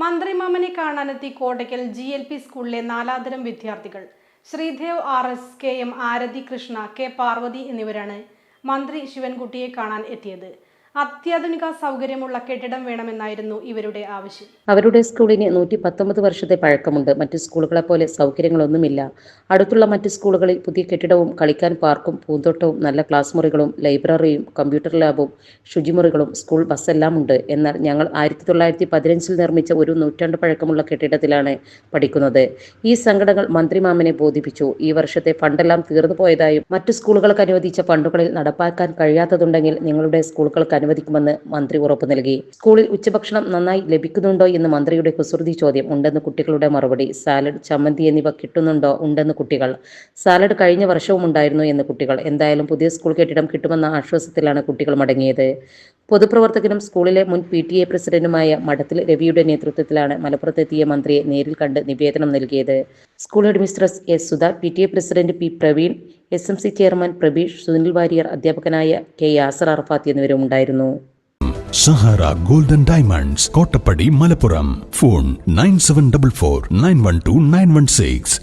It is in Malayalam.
മന്ത്രിമാമനെ കാണാനെത്തി കോട്ടയ്ക്കൽ ജി എൽ പി സ്കൂളിലെ നാലാതരം വിദ്യാർത്ഥികൾ. Sreedev R S K M Arathi Krishna K Parvathy എന്നിവരാണ് മന്ത്രി ശിവൻകുട്ടിയെ കാണാൻ എത്തിയത്. അത്യാധുനിക സൗകര്യമുള്ള കെട്ടിടം വേണമെന്നായിരുന്നു ഇവരുടെ ആവശ്യം. അവരുടെ സ്കൂളിന് നൂറ്റി പത്തൊമ്പത് വർഷത്തെ പഴക്കമുണ്ട്. മറ്റ് സ്കൂളുകളെ പോലെ സൗകര്യങ്ങളൊന്നുമില്ല. അടുത്തുള്ള മറ്റ് സ്കൂളുകളിൽ പുതിയ കെട്ടിടവും കളിക്കാൻ പാർക്കും പൂന്തോട്ടവും നല്ല ക്ലാസ് മുറികളും ലൈബ്രറിയും കമ്പ്യൂട്ടർ ലാബും ശുചിമുറികളും സ്കൂൾ ബസ്സെല്ലാം ഉണ്ട്. എന്നാൽ ഞങ്ങൾ ആയിരത്തി തൊള്ളായിരത്തി പതിനഞ്ചിൽ നിർമ്മിച്ച ഒരു നൂറ്റാണ്ട് പഴക്കമുള്ള കെട്ടിടത്തിലാണ് പഠിക്കുന്നത്. ഈ സംഘടനകൾ മന്ത്രിമാമനെ ബോധിപ്പിച്ചു. ഈ വർഷത്തെ ഫണ്ടെല്ലാം തീർന്നു പോയതായും മറ്റു സ്കൂളുകൾക്ക് അനുവദിച്ച ഫണ്ടുകളിൽ നടപ്പാക്കാൻ കഴിയാത്തതുണ്ടെങ്കിൽ നിങ്ങളുടെ സ്കൂളുകൾക്ക് അനുവദിക്കുമെന്ന് മന്ത്രി ഉറപ്പു നൽകി. സ്കൂളിൽ ഉച്ചഭക്ഷണം നന്നായി ലഭിക്കുന്നുണ്ടോ എന്ന് മന്ത്രിയുടെ കുസൃതി ചോദ്യം. ഉണ്ടെന്ന് കുട്ടികളുടെ മറുപടി. സാലഡ് ചമ്മന്തി എന്നിവ കിട്ടുന്നുണ്ടോ? ഉണ്ടെന്ന് കുട്ടികൾ. സാലഡ് കഴിഞ്ഞ വർഷവും ഉണ്ടായിരുന്നു എന്ന് കുട്ടികൾ. എന്തായാലും പുതിയ സ്കൂൾ കെട്ടിടം കിട്ടുമെന്ന ആശ്വാസത്തിലാണ് കുട്ടികൾ മടങ്ങിയത്. പൊതുപ്രവർത്തകനും സ്കൂളിലെ മുൻ പി ടി എ പ്രസിഡന്റുമായ മഠത്തിൽ രവിയുടെ നേതൃത്വത്തിലാണ് മലപ്പുറത്തെത്തിയ മന്ത്രിയെ നേരിൽ കണ്ട് നിവേദനം നൽകിയത്. School headmistress S Sudha P T A president P Praveen S M C chairman Prabeesh Sunil Warrier അധ്യാപകനായ കെ യാസർ അറഫാത്ത് എന്നിവരും ഉണ്ടായിരുന്നു. Sahara golden diamonds Kottappadi Malappuram. Phone nine seven double four nine one two nine one six.